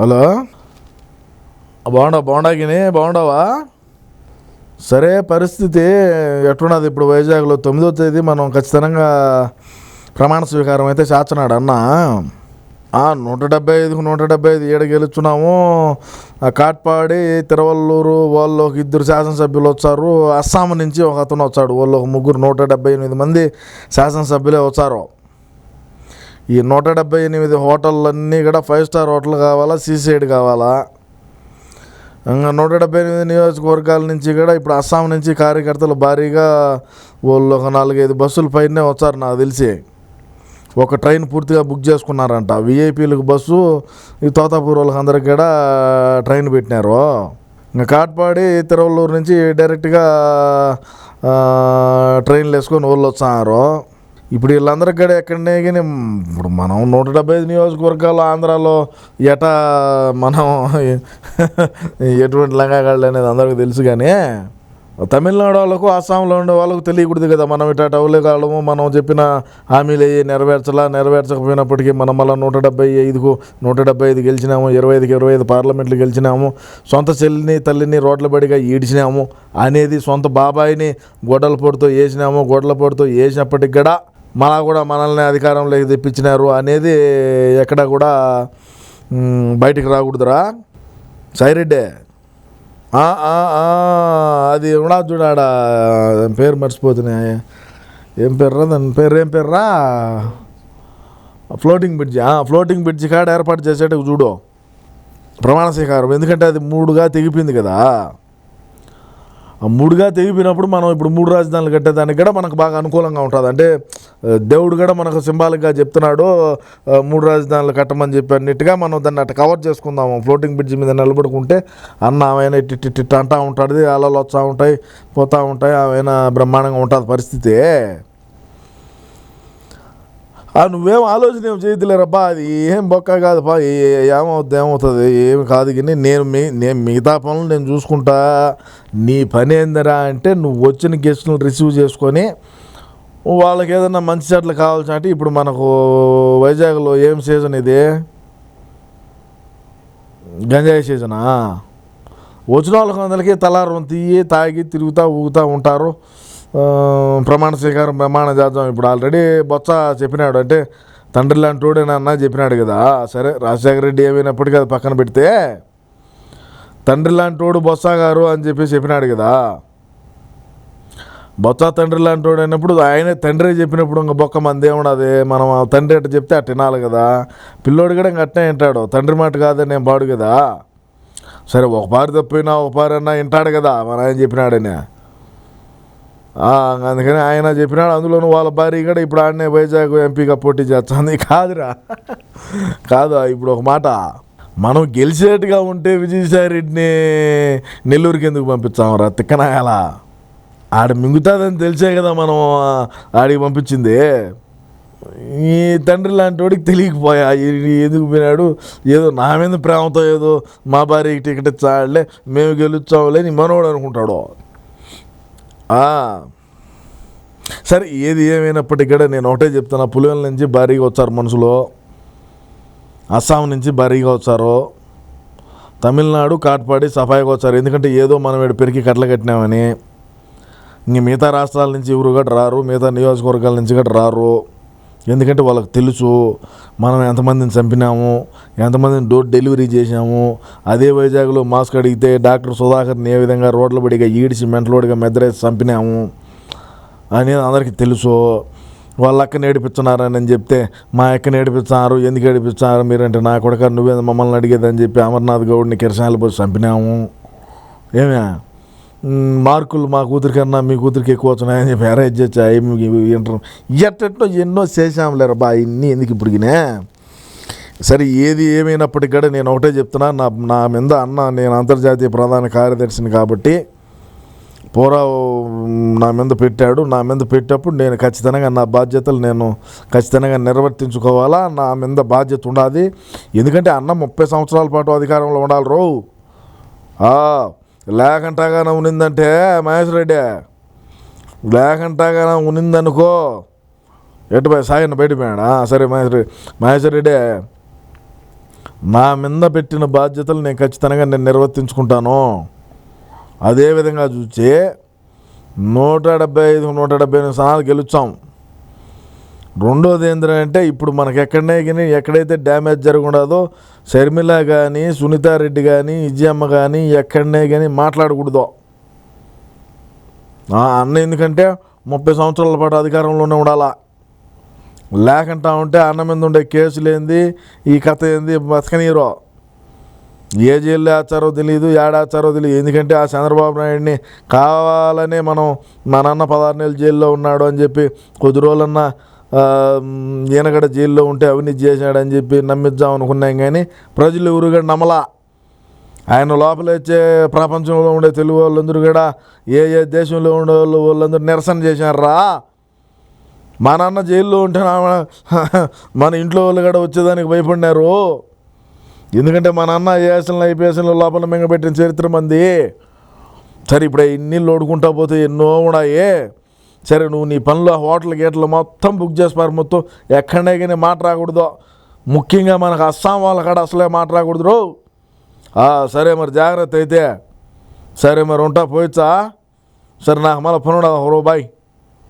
Hello బాగుండా బాగుండాగిని బాగుండావా? సరే పరిస్థితి ఎట్టున్నది ఇప్పుడు వైజాగ్లో తొమ్మిదో తేదీ మనం ఖచ్చితంగా ప్రమాణ స్వీకారం అయితే చేస్తున్నాడు అన్న. నూట డెబ్బై ఐదుకు నూట డెబ్బై ఐదు ఏడు గెలుచున్నాము. కాట్పాడి తిరువల్లూరు వాళ్ళు ఒక ఇద్దరు శాసనసభ్యులు వచ్చారు. అస్సాం నుంచి ఒక అతను వచ్చాడు. వాళ్ళు ఒక ముగ్గురు నూట డెబ్బై ఎనిమిది మంది శాసనసభ్యులే వచ్చారు. ఈ నూట డెబ్బై ఎనిమిది హోటళ్ళన్నీ కూడా ఫైవ్ స్టార్ హోటల్ కావాలా సీసైడ్ కావాలా? ఇంకా నూట డెబ్బై ఎనిమిది నియోజకవర్గాల నుంచి కూడా ఇప్పుడు అస్సాం నుంచి కార్యకర్తలు భారీగా వాళ్ళు ఒక నాలుగైదు బస్సులు పైనే వచ్చారు నాకు తెలిసి. ఒక ట్రైన్ పూర్తిగా బుక్ చేసుకున్నారంట. విఐపీలకు బస్సు ఈ తోతాపూర్ వాళ్ళకి అందరికి కూడా ట్రైన్ పెట్టినారు. ఇంకా కాట్పాడి తిరువల్లూరు నుంచి డైరెక్ట్గా ట్రైన్లు వేసుకొని వాళ్ళు వచ్చారు. ఇప్పుడు వీళ్ళందరికి కూడా ఎక్కడనే కానీ ఇప్పుడు మనం నూట డెబ్బై ఐదు నియోజకవర్గాలు ఆంధ్రాలో ఎటా మనం ఎటువంటి లంగాగాళ్ళు అనేది అందరికీ తెలుసు కానీ తమిళనాడు వాళ్ళకు అస్సాంలో ఉండే వాళ్ళకు తెలియకూడదు కదా. మనం ఇట్లా టౌలే కాలము మనం చెప్పిన హామీలు అయ్యి నెరవేర్చలా? నెరవేర్చకపోయినప్పటికీ మనం మళ్ళీ నూట డెబ్బై ఐదుకు నూట డెబ్బై ఐదు గెలిచినాము ఇరవై ఐదుకి ఇరవై ఐదు పార్లమెంట్లు గెలిచినాము సొంత చెల్లిని తల్లిని రోడ్ల బడిగా ఈడ్చినాము అనేది సొంత బాబాయిని గొడ్డల పొడితో వేసినాము గొడ్డల పొడితో వేసినప్పటికి కూడా మన కూడా మనల్ని అధికారంలోకి తెప్పించినారు అనేది ఎక్కడ కూడా బయటికి రాకూడదురా. సైరెడ్డే అది కూడా చూడాడ? పేరు మర్చిపోతున్నాయి ఏం పేర్రా దాని పేరు? ఏం పేర్రా? Floating bridge. ఫ్లోటింగ్ బ్రిడ్జి కాడ ఏర్పాటు చేసేటకు చూడు. ప్రమాణ స్వీకారం. ఎందుకంటే అది మూడుగా తెగిపోయింది కదా. మూడుగా తెగిపోయినప్పుడు మనం ఇప్పుడు మూడు రాజధానులు కట్టేదానికి కూడా మనకు బాగా అనుకూలంగా ఉంటుంది. అంటే దేవుడు కూడా మనకు సింబాలిక్గా చెప్తున్నాడు మూడు రాజధానులు కట్టమని చెప్పి అన్నిట్టుగా మనం దాన్ని అట్లా కవర్ చేసుకుందాము. ఫ్లోటింగ్ బ్రిడ్జ్ మీద నిలబడుకుంటే అన్న ఆమెన ఇట్టి అంటూ ఉంటుంది అలలు వస్తూ ఉంటాయి పోతూ ఉంటాయి ఆమెన బ్రహ్మాండంగా ఉంటుంది పరిస్థితి. నువ్వేం ఆలోచన ఏం చేయలేరబ్బా అది ఏం బొక్క కాదుపా ఏమవుతుంది ఏమవుద్ది ఏమవుతుంది? ఏమి కాదు కానీ నేను మీ నేను మిగతా పనులు నేను చూసుకుంటా. నీ పని ఏందిరా అంటే నువ్వు వచ్చిన గెస్టులు రిసీవ్ చేసుకొని వాళ్ళకి ఏదైనా మంచి చెట్లు కావాల్సిన అంటే ఇప్పుడు మనకు వైజాగ్లో ఏం సీజన్ ఇది? గంజాయి సీజనా? వచ్చిన వాళ్ళకి అందరికీ తలారం తీయి తాగి తిరుగుతూ ఊగుతూ ఉంటారు. ప్రమాణ స్వీకారం ప్రమాణ జాతం ఇప్పుడు ఆల్రెడీ బొత్స చెప్పినాడు. అంటే తండ్రి లాంటి వాడేనన్నా చెప్పినాడు కదా. సరే రాజశేఖర రెడ్డి ఏమైనప్పటికీ అది పక్కన పెడితే తండ్రి లాంటి వాడు బొత్స గారు అని చెప్పి చెప్పినాడు కదా. బొత్స తండ్రి లాంటి వాడు అయినప్పుడు ఆయనే తండ్రి చెప్పినప్పుడు ఇంకా బొక్క మంది ఏమున్నది మనం తండ్రి అట్ట చెప్తే అట్ట వినాలి కదా. పిల్లోడు కూడా ఇంక అట్నే వింటాడు. తండ్రి మాట కాదని నేను పాడు కదా. సరే ఒక పారి తప్పినా ఒక పారి వింటాడు కదా. మన ఆయన చెప్పినాడని. అందుకని ఆయన చెప్పినాడు అందులోనూ వాళ్ళ భార్య కూడా ఇప్పుడు ఆడనే వైజాగ్ ఎంపీగా పోటీ చేస్తుంది. కాదురా. కాదు ఇప్పుడు ఒక మాట. మనం గెలిచేట్టుగా ఉంటే విజయసాయి రెడ్డిని నెల్లూరుకి ఎందుకు పంపించామరా తిక్కనాయాల. ఆడ మింగుతుందని తెలిసే కదా మనం ఆడికి పంపించింది. ఈ తండ్రి లాంటి వాడికి తెలియకపోయా ఎందుకు పోయినాడు? ఏదో నా మీద ప్రేమతో ఏదో మా భార్యకి టికెట్ ఇచ్చాడులే మేము గెలుచాంలే నీ మనోడు అనుకుంటాడు. సరే ఏది ఏమైనప్పటికీ కూడా నేను ఒకటే చెప్తున్నా. పులివెల నుంచి భారీగా వచ్చారు మనుషులు. అస్సాం నుంచి భారీగా వచ్చారు. తమిళనాడు కాట్పాడి సఫాయిగా వచ్చారు. ఎందుకంటే ఏదో మనం వీడు పెరిగి కట్టలు కట్టినామని. ఇంక మిగతా రాష్ట్రాల నుంచి ఎవరు కూడా రారు. మిగతా నియోజకవర్గాల నుంచి కూడా రారు. ఎందుకంటే వాళ్ళకి తెలుసు మనం ఎంతమందిని చంపినాము ఎంతమందిని డోర్ డెలివరీ చేసాము అదే వైజాగ్లో మాస్క్ అడిగితే డాక్టర్ సుధాకర్ని ఏ విధంగా రోడ్ల పడిగా ఈడిచి మెంటలోడిగా మెద్రేసి చంపినాము అనేది అందరికీ తెలుసు. వాళ్ళ అక్కని ఏడిపించున్నారని చెప్తే మా అక్కని ఏడిపించారు ఎందుకు ఏడిపించారు మీరంటే నా కొడక నువ్వే మమ్మల్ని అడిగేదని చెప్పి అమర్నాథ్ గౌడ్ని కిరసాలు పోసి చంపినాము. ఏమే? మార్కులు మా కూతురి కన్నా మీ కూతురికి ఎక్కువ వచ్చినాయని చెప్పి అరేంజ్ చేసి ఇంటర్ ఎట్టెట్టో ఎన్నో చేశాంలేరు బా ఇన్ని ఎందుకు ఇప్పటికినే? సరే ఏది ఏమైనప్పటికీ కూడా నేను ఒకటే చెప్తున్నా నా నా మీద అన్న నేను అంతర్జాతీయ ప్రధాన కార్యదర్శిని కాబట్టి పోరావు నా మీద పెట్టాడు నా మీద పెట్టేప్పుడు నేను ఖచ్చితంగా నా బాధ్యతలు నేను ఖచ్చితంగా నిర్వర్తించుకోవాలా నా మీద బాధ్యత ఉండాలి. ఎందుకంటే అన్న ముప్పై సంవత్సరాల పాటు అధికారంలో ఉండాలి రో. ఆ, లేకంటాగానే ఉన్నిందంటే మహేష్ రెడ్డి లేకంటాగానే ఉన్నిందనుకో. ఎటు పోయి సాగిన బయట పోయాడా? సరే మహేష్ రెడ్డి మహేష్ రెడ్డి నా మీద పెట్టిన బాధ్యతలు నేను ఖచ్చితంగా నేను నిర్వర్తించుకుంటాను. అదేవిధంగా చూసి నూట డెబ్బై ఐదు నూట డెబ్బై ఎనిమిది స్థానాలు గెలుచాం రెండోది ఏంటంటే ఇప్పుడు మనకి ఎక్కడనే కానీ ఎక్కడైతే డ్యామేజ్ జరగకూడదో షర్మిల కానీ సునీతారెడ్డి కానీ విజయమ్మ కానీ ఎక్కడనే కానీ మాట్లాడకూడదు. అన్న ఎందుకంటే ముప్పై సంవత్సరాల పాటు అధికారంలోనే ఉండాలా. లేకుంటా ఉంటే అన్న మీద ఉండే కేసులు ఏంది ఈ కథ ఏంది బతకనీరో. ఏ జైల్లో ఆచారో తెలియదు ఏడాచారో తెలియదు ఎందుకంటే ఆ చంద్రబాబు నాయుడిని కావాలనే మనం మా నాన్న పదహారు నెలలు జైల్లో ఉన్నాడు అని చెప్పి కొద్ది రోజులన్నా ఈయనగడ జైల్లో ఉంటే అవినీతి చేశాడని చెప్పి నమ్మిద్దాం అనుకున్నాం కానీ ప్రజలు ఎవరు కూడా నమ్మలా ఆయన లోపల వచ్చే ప్రపంచంలో ఉండే తెలుగు వాళ్ళందరూ కూడా ఏ ఏ దేశంలో ఉండే వాళ్ళు వాళ్ళందరూ నిరసన చేశారా? మా నాన్న జైల్లో ఉంటే నా- మన ఇంట్లో వాళ్ళు కూడా వచ్చేదానికి భయపడినారు. ఎందుకంటే మా నాన్న ఏఎస్ఎల్ ఐపీఎస్ఎల్ లోపల మింగబెట్టిన చరిత్ర మంది. సరే ఇప్పుడు ఇన్ని లోడుకుంటా పోతే ఎన్నో ఉన్నాయి. సరే నువ్వు నీ పనిలో హోటల్ గేట్లు మొత్తం బుక్ చేసిపారు మొత్తం. ఎక్కడనే కానీ మాట రాకూడదు. ముఖ్యంగా మనకు అస్సాం వాళ్ళ కాడ అసలే మాట రాకూడదు రో. సరే మరి జాగ్రత్త అయితే. సరే మరి ఉంటా పోయిచ్చా? సరే నాకు మళ్ళీ పనుడు రూపాయి